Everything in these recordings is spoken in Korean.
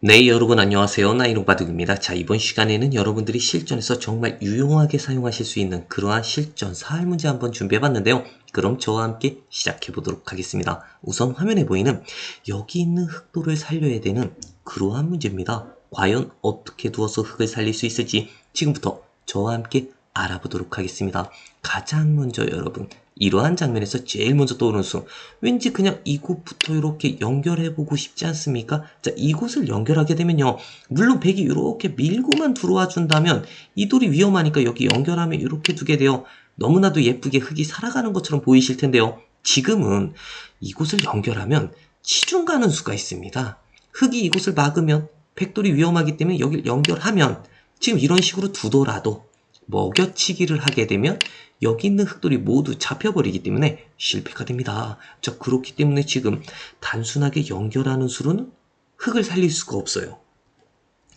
네, 여러분 안녕하세요. 나이롱바둑입니다. 자, 이번 시간에는 여러분들이 실전에서 정말 유용하게 사용하실 수 있는 그러한 실전 사활 문제 한번 준비해 봤는데요. 그럼 저와 함께 시작해 보도록 하겠습니다. 우선 화면에 보이는 여기 있는 흑도를 살려야 되는 그러한 문제입니다. 과연 어떻게 두어서 흑을 살릴 수 있을지 지금부터 저와 함께 알아보도록 하겠습니다. 가장 먼저 여러분 이러한 장면에서 제일 먼저 떠오르는 수 왠지 그냥 이곳부터 이렇게 연결해보고 싶지 않습니까? 자 이곳을 연결하게 되면요 물론 백이 이렇게 밀고만 들어와 준다면 이 돌이 위험하니까 여기 연결하면 이렇게 두게 돼요 너무나도 예쁘게 흙이 살아가는 것처럼 보이실 텐데요 지금은 이곳을 연결하면 치중 가는 수가 있습니다 흙이 이곳을 막으면 백돌이 위험하기 때문에 여기를 연결하면 지금 이런 식으로 두더라도 먹여치기를 하게 되면 여기 있는 흑돌이 모두 잡혀버리기 때문에 실패가 됩니다. 자, 그렇기 때문에 지금 단순하게 연결하는 수로는 흑을 살릴 수가 없어요.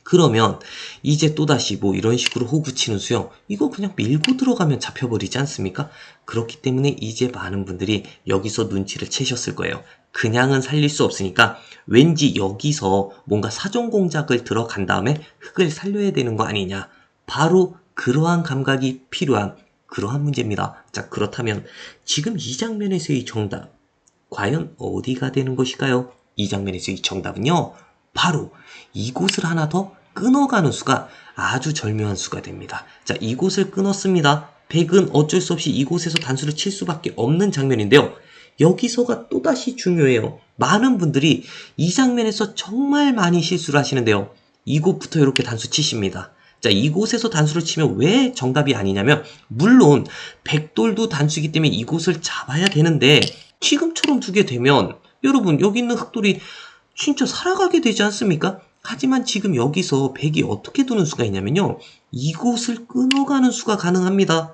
그러면 이제 또다시 뭐 이런 식으로 호구 치는 수요. 이거 그냥 밀고 들어가면 잡혀버리지 않습니까? 그렇기 때문에 이제 많은 분들이 여기서 눈치를 채셨을 거예요. 그냥은 살릴 수 없으니까 왠지 여기서 뭔가 사전 공작을 들어간 다음에 흑을 살려야 되는 거 아니냐. 바로 그러한 감각이 필요한 그러한 문제입니다. 자, 그렇다면 지금 이 장면에서의 정답, 과연 어디가 되는 것일까요? 이 장면에서의 정답은요, 바로 이곳을 하나 더 끊어가는 수가 아주 절묘한 수가 됩니다. 자, 이곳을 끊었습니다. 백은 어쩔 수 없이 이곳에서 단수를 칠 수밖에 없는 장면인데요. 여기서가 또다시 중요해요. 많은 분들이 이 장면에서 정말 많이 실수를 하시는데요. 이곳부터 이렇게 단수 치십니다. 자, 이곳에서 단수를 치면 왜 정답이 아니냐면, 물론, 백돌도 단수이기 때문에 이곳을 잡아야 되는데, 지금처럼 두게 되면, 여러분, 여기 있는 흑돌이 진짜 살아가게 되지 않습니까? 하지만 지금 여기서 백이 어떻게 두는 수가 있냐면요. 이곳을 끊어가는 수가 가능합니다.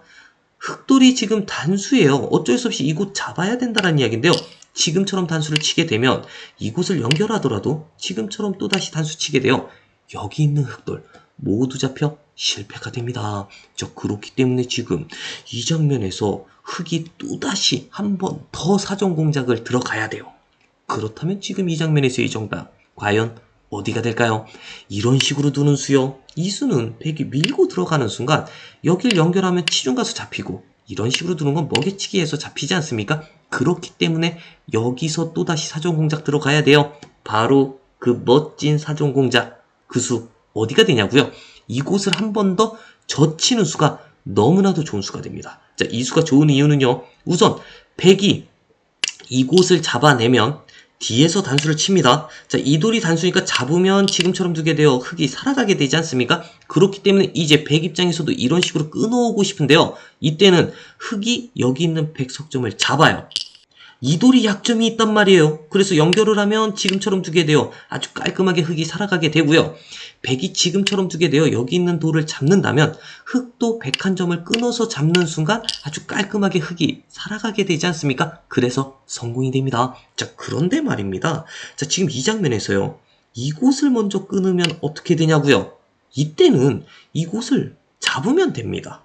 흑돌이 지금 단수예요. 어쩔 수 없이 이곳 잡아야 된다는 이야기인데요. 지금처럼 단수를 치게 되면 이곳을 연결하더라도 지금처럼 또다시 단수 치게 돼요. 여기 있는 흑돌 모두 잡혀 실패가 됩니다. 저 그렇기 때문에 지금 이 장면에서 흑이 또다시 한 번 더 사전 공작을 들어가야 돼요. 그렇다면 지금 이 장면에서의 정답 과연 어디가 될까요? 이런 식으로 두는 수요. 이 수는 백이 밀고 들어가는 순간 여길 연결하면 치중가수 잡히고 이런 식으로 두는 건 먹여치기에서 잡히지 않습니까? 그렇기 때문에 여기서 또다시 사전 공작 들어가야 돼요. 바로 그 멋진 사전 공작 그 수 어디가 되냐고요? 이곳을 한 번 더 젖히는 수가 너무나도 좋은 수가 됩니다. 자, 이 수가 좋은 이유는요. 우선 백이 이곳을 잡아내면 뒤에서 단수를 칩니다. 자, 이 돌이 단수니까 잡으면 지금처럼 두게 되어 흙이 살아가게 되지 않습니까? 그렇기 때문에 이제 백 입장에서도 이런 식으로 끊어오고 싶은데요. 이때는 흙이 여기 있는 백석점을 잡아요. 이 돌이 약점이 있단 말이에요. 그래서 연결을 하면 지금처럼 두게 돼요. 아주 깔끔하게 흙이 살아가게 되고요. 백이 지금처럼 두게 돼요. 여기 있는 돌을 잡는다면 흙도 백 한 점을 끊어서 잡는 순간 아주 깔끔하게 흙이 살아가게 되지 않습니까? 그래서 성공이 됩니다. 자, 그런데 말입니다. 자, 지금 이 장면에서요. 이곳을 먼저 끊으면 어떻게 되냐고요? 이때는 이곳을 잡으면 됩니다.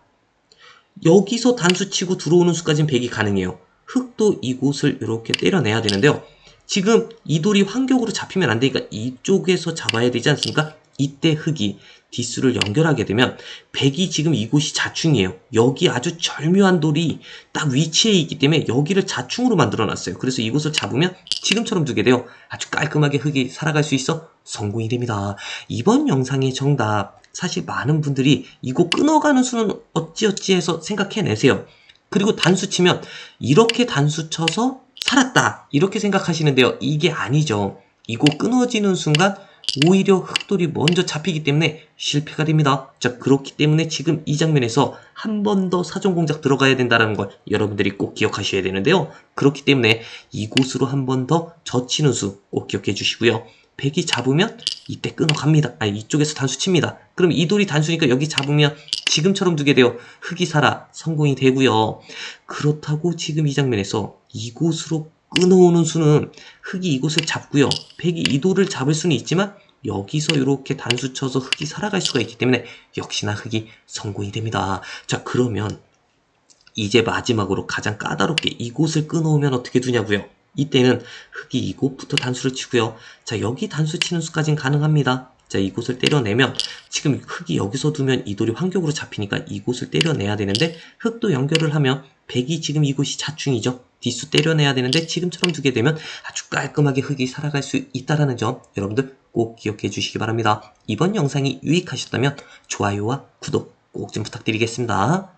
여기서 단수 치고 들어오는 수까지는 백이 가능해요. 흙도 이곳을 이렇게 때려내야 되는데요. 지금 이 돌이 환경으로 잡히면 안 되니까 이쪽에서 잡아야 되지 않습니까? 이때 흙이 뒷수를 연결하게 되면 백이 지금 이곳이 자충이에요. 여기 아주 절묘한 돌이 딱 위치에 있기 때문에 여기를 자충으로 만들어 놨어요. 그래서 이곳을 잡으면 지금처럼 두게 돼요. 아주 깔끔하게 흙이 살아갈 수 있어 성공이 됩니다. 이번 영상의 정답 사실 많은 분들이 이거 끊어가는 수는 어찌어찌 해서 생각해내세요. 그리고 단수 치면 이렇게 단수 쳐서 살았다 이렇게 생각하시는데요. 이게 아니죠. 이거 끊어지는 순간 오히려 흑돌이 먼저 잡히기 때문에 실패가 됩니다. 자, 그렇기 때문에 지금 이 장면에서 한 번 더 사전 공작 들어가야 된다는 걸 여러분들이 꼭 기억하셔야 되는데요. 그렇기 때문에 이곳으로 한 번 더 젖히는 수 꼭 기억해 주시고요. 백이 잡으면 이때 끊어갑니다. 아 이쪽에서 단수 칩니다. 그럼 이 돌이 단수니까 여기 잡으면 지금처럼 두게 돼요. 흙이 살아 성공이 되고요. 그렇다고 지금 이 장면에서 이곳으로 끊어오는 수는 흙이 이곳을 잡고요. 백이 이 돌을 잡을 수는 있지만 여기서 이렇게 단수 쳐서 흙이 살아갈 수가 있기 때문에 역시나 흙이 성공이 됩니다. 자 그러면 이제 마지막으로 가장 까다롭게 이곳을 끊어오면 어떻게 두냐고요? 이때는 흙이 이곳부터 단수를 치고요. 자, 여기 단수 치는 수까지는 가능합니다. 자, 이곳을 때려내면 지금 흙이 여기서 두면 이 돌이 환경으로 잡히니까 이곳을 때려내야 되는데 흙도 연결을 하면 백이 지금 이곳이 자충이죠. 뒷수 때려내야 되는데 지금처럼 두게 되면 아주 깔끔하게 흙이 살아갈 수 있다라는 점 여러분들 꼭 기억해 주시기 바랍니다. 이번 영상이 유익하셨다면 좋아요와 구독 꼭 좀 부탁드리겠습니다.